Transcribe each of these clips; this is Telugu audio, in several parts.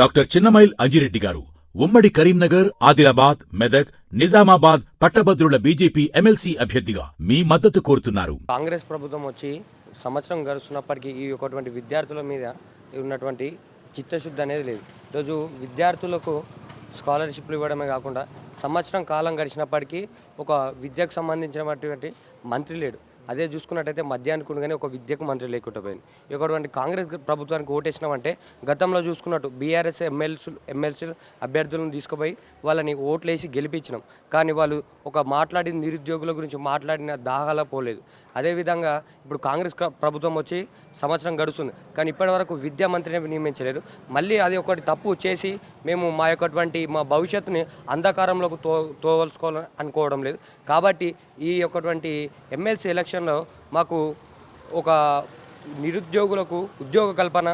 డాక్టర్ చిన్నమైల్ అంజిరెడ్డి గారు ఉమ్మడి కరీంనగర్ ఆదిలాబాద్ మెదక్ నిజామాబాద్ పట్టభద్రుల బీజేపీ ఎమ్మెల్సీ అభ్యర్థిగా మీ మద్దతు కోరుతున్నారు. కాంగ్రెస్ ప్రభుత్వం వచ్చి సంవత్సరం గడుస్తున్నప్పటికీ ఈ ఒకటువంటి విద్యార్థుల మీద ఉన్నటువంటి చిత్తశుద్ధి అనేది లేదు. ఈరోజు విద్యార్థులకు స్కాలర్షిప్లు ఇవ్వడమే కాకుండా సంవత్సరం కాలం గడిచినప్పటికీ ఒక విద్యకు సంబంధించినటువంటి మంత్రి లేడు. అదే చూసుకున్నట్టయితే మధ్యాహ్నానికి ఉండగానే ఒక విద్యకు మంత్రి లేకుండా పోయింది. ఒకటువంటి కాంగ్రెస్ ప్రభుత్వానికి ఓటేసినామంటే గతంలో చూసుకున్నట్టు బీఆర్ఎస్ ఎమ్మెల్సీ ఎమ్మెల్సీ అభ్యర్థులను తీసుకుపోయి వాళ్ళని ఓట్లేసి గెలిపించినాం. కానీ వాళ్ళు ఒక మాట్లాడిన నిరుద్యోగుల గురించి మాట్లాడిన దాహాల పోలేదు. అదేవిధంగా ఇప్పుడు కాంగ్రెస్ క- ప్రభుత్వం వచ్చి సంవత్సరం గడుస్తుంది. కానీ ఇప్పటివరకు విద్యా మంత్రిని నియమించలేరు మళ్ళీ అది ఒకటి తప్పు చేసి మేము మా యొక్కటువంటి మా భవిష్యత్తుని అంధకారంలోకి తో తోవలుసుకోవాలని అనుకోవడం లేదు. కాబట్టి ఈ యొక్కటువంటి ఎమ్మెల్సీ ఎలక్షన్లో మాకు ఒక నిరుద్యోగులకు ఉద్యోగ కల్పన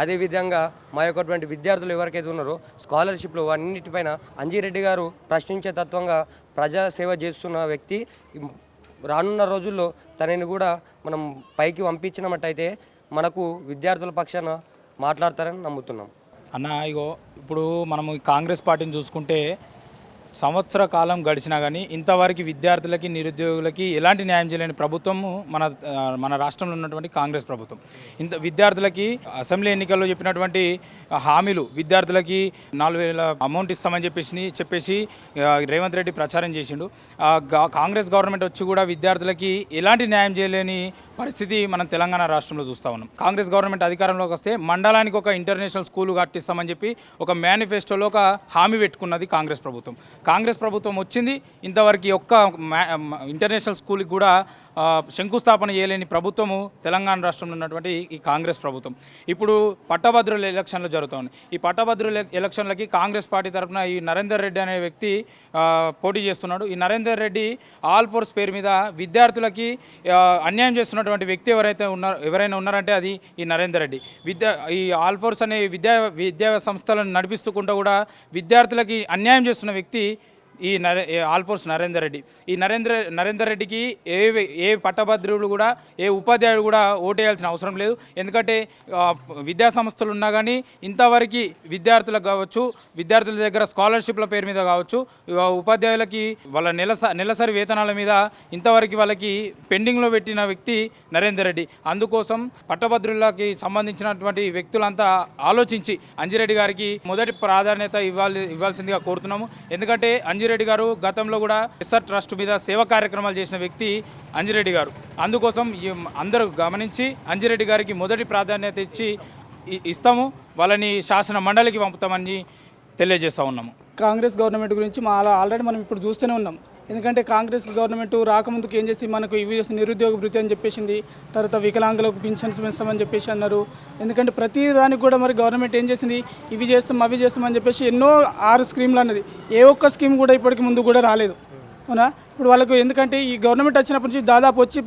అదేవిధంగా మా యొక్కటువంటి విద్యార్థులు ఎవరికైతే ఉన్నారో స్కాలర్షిప్లు అన్నిటిపైన అంజిరెడ్డి గారు ప్రశ్నించే తత్వంగా ప్రజాసేవ చేస్తున్న వ్యక్తి రానున్న రోజుల్లో తనని కూడా మనం పైకి పంపించినట్టయితే మనకు విద్యార్థుల పక్షాన మాట్లాడతారని నమ్ముతున్నాం. అన్న ఇగో ఇప్పుడు మనము ఈ కాంగ్రెస్ పార్టీని చూసుకుంటే సంవత్సర కాలం గడిచినా కానీ ఇంతవరకు విద్యార్థులకి నిరుద్యోగులకి ఎలాంటి న్యాయం చేయలేని ప్రభుత్వము మన మన రాష్ట్రంలో ఉన్నటువంటి కాంగ్రెస్ ప్రభుత్వం. ఇంత విద్యార్థులకి అసెంబ్లీ ఎన్నికల్లో చెప్పినటువంటి హామీలు విద్యార్థులకి నాలుగు వేల అమౌంట్ ఇస్తామని చెప్పేసి చెప్పేసి రేవంత్ రెడ్డి ప్రచారం చేసిండు. కాంగ్రెస్ గవర్నమెంట్ వచ్చి కూడా విద్యార్థులకి ఎలాంటి న్యాయం చేయలేని పరిస్థితి మనం తెలంగాణ రాష్ట్రంలో చూస్తూ ఉన్నాం. కాంగ్రెస్ గవర్నమెంట్ అధికారంలోకి వస్తే మండలానికి ఒక ఇంటర్నేషనల్ స్కూల్ కట్టిస్తామని చెప్పి ఒక మేనిఫెస్టోలో ఒక హామీ పెట్టుకున్నది కాంగ్రెస్ ప్రభుత్వం. కాంగ్రెస్ ప్రభుత్వం వచ్చింది. ఇంతవరకు ఒక్క మ్యా- ఇంటర్నేషనల్ స్కూల్కి కూడా శంకుస్థాపన చేయలేని ప్రభుత్వము తెలంగాణ రాష్ట్రంలో ఉన్నటువంటి ఈ కాంగ్రెస్ ప్రభుత్వం. ఇప్పుడు పట్టభద్రుల ఎలక్షన్లు జరుగుతుంది. ఈ పట్టభద్రుల ఎలక్షన్లకి కాంగ్రెస్ పార్టీ తరఫున ఈ నరేందర్ రెడ్డి అనే వ్యక్తి పోటీ చేస్తున్నాడు. ఈ నరేందర్ రెడ్డి ఆల్ ఫోర్స్ పేరు మీద విద్యార్థులకి అన్యాయం చేస్తున్నటువంటి వ్యక్తి ఎవరైతే ఉన్నారు ఎవరైనా ఉన్నారంటే అది ఈ నరేందర్ రెడ్డి. విద్యా ఈ ఆల్ ఫోర్స్ అనే విద్యా విద్యా సంస్థలను నడిపిస్తుకుంటూ కూడా విద్యార్థులకి అన్యాయం చేస్తున్న వ్యక్తి ఈ నరే ఆల్ఫోర్స్ నరేందర్ రెడ్డి ఈ నరేంద్ర నరేందర్ రెడ్డికి ఏ ఏ పట్టభద్రులు కూడా ఏ ఉపాధ్యాయుడు కూడా ఓటేయాల్సిన అవసరం లేదు. ఎందుకంటే విద్యాసంస్థలు విద్యా సంస్థలు ఉన్నా కానీ ఇంతవరకు విద్యార్థులకు కావచ్చు విద్యార్థుల దగ్గర స్కాలర్షిప్ల పేరు మీద కావచ్చు ఉపాధ్యాయులకి వాళ్ళ నెలస నెలసరి వేతనాల మీద ఇంతవరకు వాళ్ళకి పెండింగ్లో పెట్టిన వ్యక్తి నరేందర్ రెడ్డి అందుకోసం పట్టభద్రులకి సంబంధించినటువంటి వ్యక్తులంతా ఆలోచించి అంజిరెడ్డి గారికి మొదటి ప్రాధాన్యత ఇవ్వాలి ఇవ్వాల్సిందిగా కోరుతున్నాము. ఎందుకంటే అంజిరెడ్డి గారు గతంలో కూడా ఎస్ఆర్ ట్రస్ట్ మీద సేవా కార్యక్రమాలు చేసిన వ్యక్తి అంజిరెడ్డి గారు. అందుకోసం అందరూ గమనించి అంజిరెడ్డి గారికి మొదటి ప్రాధాన్యత ఇచ్చి ఇస్తాము. వాళ్ళని శాసన మండలికి పంపుతామని తెలియజేస్తా ఉన్నాము. కాంగ్రెస్ గవర్నమెంట్ గురించి మా ఆల్రెడీ మనం ఇప్పుడు చూస్తూనే ఉన్నాం. ఎందుకంటే కాంగ్రెస్ గవర్నమెంట్ రాకముందుకు ఏం చేసి మనకు ఇవి చేసి నిరుద్యోగ భృతి అని చెప్పేసింది తర్వాత వికలాంగులకు పెన్షన్స్ పెంచామని చెప్పేసి అన్నారు. ఎందుకంటే ప్రతి దానికి కూడా మరి గవర్నమెంట్ ఏం చేసింది ఇవి చేస్తాం అవి చేస్తామని చెప్పేసి ఎన్నో ఆరు స్కీమ్లు అన్నది. ఏ ఒక్క స్కీమ్ కూడా ఇప్పటికి ముందు కూడా రాలేదు. అవునా? ఇప్పుడు వాళ్ళకు ఎందుకంటే ఈ గవర్నమెంట్ వచ్చినప్పటి నుంచి దాదాపు వచ్చి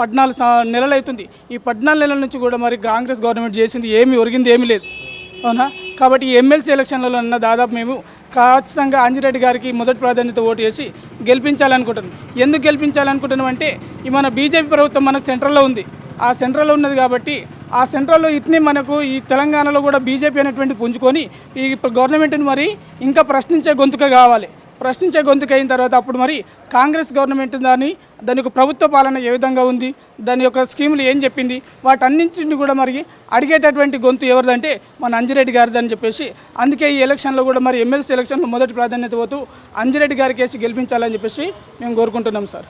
పద్నాలుగు నెలలు అవుతుంది. ఈ పద్నాలుగు నెలల నుంచి కూడా మరి కాంగ్రెస్ గవర్నమెంట్ చేసింది ఏమి ఒరిగింది ఏమీ లేదు. అవునా? కాబట్టి ఎమ్మెల్సీ ఎలక్షన్లలో అన్న దాదాపు మేము ఖచ్చితంగా అంజిరెడ్డి గారికి మొదటి ప్రాధాన్యత ఓటు వేసి గెలిపించాలనుకుంటున్నాం. ఎందుకు గెలిపించాలనుకుంటున్నాం అంటే ఈ మన బీజేపీ ప్రభుత్వం మనకు సెంట్రల్లో ఉంది. ఆ సెంట్రల్లో ఉన్నది కాబట్టి ఆ సెంట్రల్లో ఇట్ని మనకు ఈ తెలంగాణలో కూడా బీజేపీ అనేటువంటి పుంజుకొని ఈ గవర్నమెంట్ని మరి ఇంకా ప్రశ్నించే గొంతుక కావాలి. ప్రశ్నించే గొంతుకు అయిన తర్వాత అప్పుడు మరి కాంగ్రెస్ గవర్నమెంట్ దాన్ని దాని యొక్క ప్రభుత్వ పాలన ఏ విధంగా ఉంది దాని యొక్క స్కీములు ఏం చెప్పింది వాటన్నింటిని కూడా మరి అడిగేటటువంటి గొంతు ఎవరిదంటే మన అంజిరెడ్డి గారిది అని చెప్పేసి అందుకే ఈ ఎలక్షన్లో కూడా మరి ఎమ్మెల్సీ ఎలక్షన్లో మొదటి ప్రాధాన్యత పోతూ అంజిరెడ్డి గారికి వేసి గెలిపించాలని చెప్పేసి మేము కోరుకుంటున్నాం సార్.